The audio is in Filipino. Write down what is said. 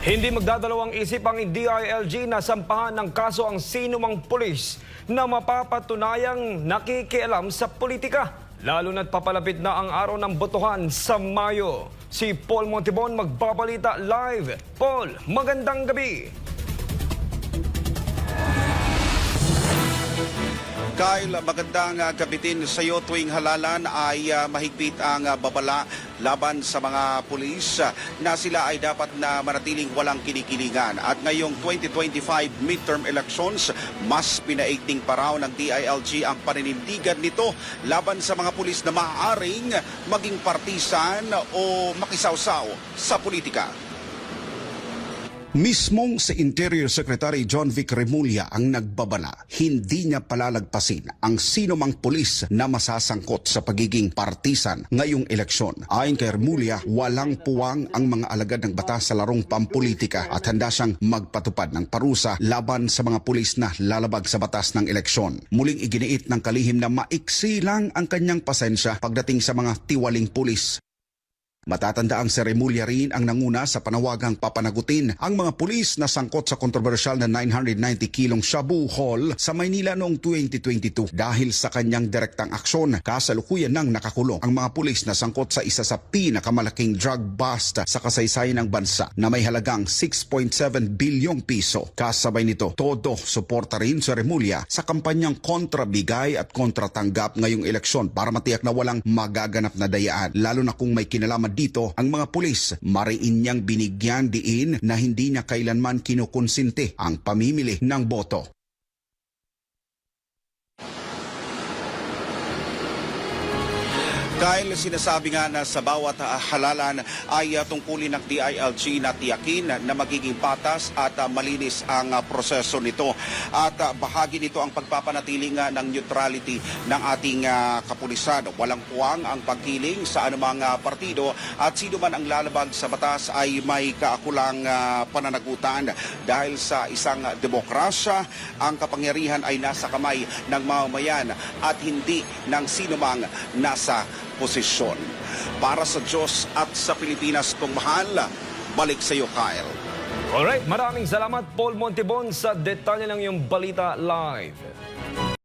Hindi magdadalawang isip ang DILG na sampahan ng kaso ang sinumang pulis na mapapatunayang nakikialam sa politika. Lalo na't papalapit na ang araw ng botohan sa Mayo. Si Paul Montibon magbabalita live. Paul, magandang gabi. Kyle, magandang uh, gabi din sa iyo tuwing halalan ay ah, mahigpit ang ah, babala laban sa mga pulis ah, na sila ay dapat na manatiling walang kinikilingan. At ngayong 2025 midterm elections, mas pinaigting pa raw ng DILG ang paninindigan nito laban sa mga pulis na maaaring maging partisan o makisawsaw sa politika. Mismong si Interior Secretary John Vic Remulla ang nagbabala, hindi niya palalagpasin ang sino mang pulis na masasangkot sa pagiging partisan ngayong eleksyon. Ayon kay Remulla, walang puwang ang mga alagad ng batas sa larong pampolitika at handa siyang magpatupad ng parusa laban sa mga pulis na lalabag sa batas ng eleksyon. Muling iginiit ng kalihim na maiksi lang ang kanyang pasensya pagdating sa mga tiwaling pulis Matatanda ang seremolya rin ang nanguna sa panawagang papanagutin ang mga pulis na sangkot sa kontrobersyal na 990 kilong Shabu Hall sa Maynila noong 2022 dahil sa kanyang direktang aksyon. Kasalukuyan nang nakakulong ang mga pulis na sangkot sa isa sa pinakamalaking drug bust sa kasaysayan ng bansa na may halagang 6.7 bilyong piso. Kasabay nito, todo suporta rin sa Remulla sa kampanyang kontrabigay at kontratanggap ngayong eleksyon para matiyak na walang magaganap na dayaan lalo na kung may kinalaman dito ang mga pulis. Mariin niyang binigyan diin na hindi niya kailanman kinukonsinti ang pamimili ng boto. Dahil sinasabi nga na sa bawat ah, halalan ay ah, tungkulin ng DILG na tiyakin na magiging patas at ah, malinis ang proseso nito. At ah, bahagi nito ang pagpapanatili ng neutrality ng ating kapulisan. Walang puwang ang pagkiling sa anumang partido at sino man ang lalabag sa batas ay may kaakulang pananagutan. Dahil sa isang demokrasya, ang kapangyarihan ay nasa kamay ng mamamayan at hindi ng sino mang nasa posisyon. Para sa Diyos at sa Pilipinas kong mahal, balik sa iyo, Kyle. Alright, maraming salamat Paul Montibon sa detalye ng iyong balita live.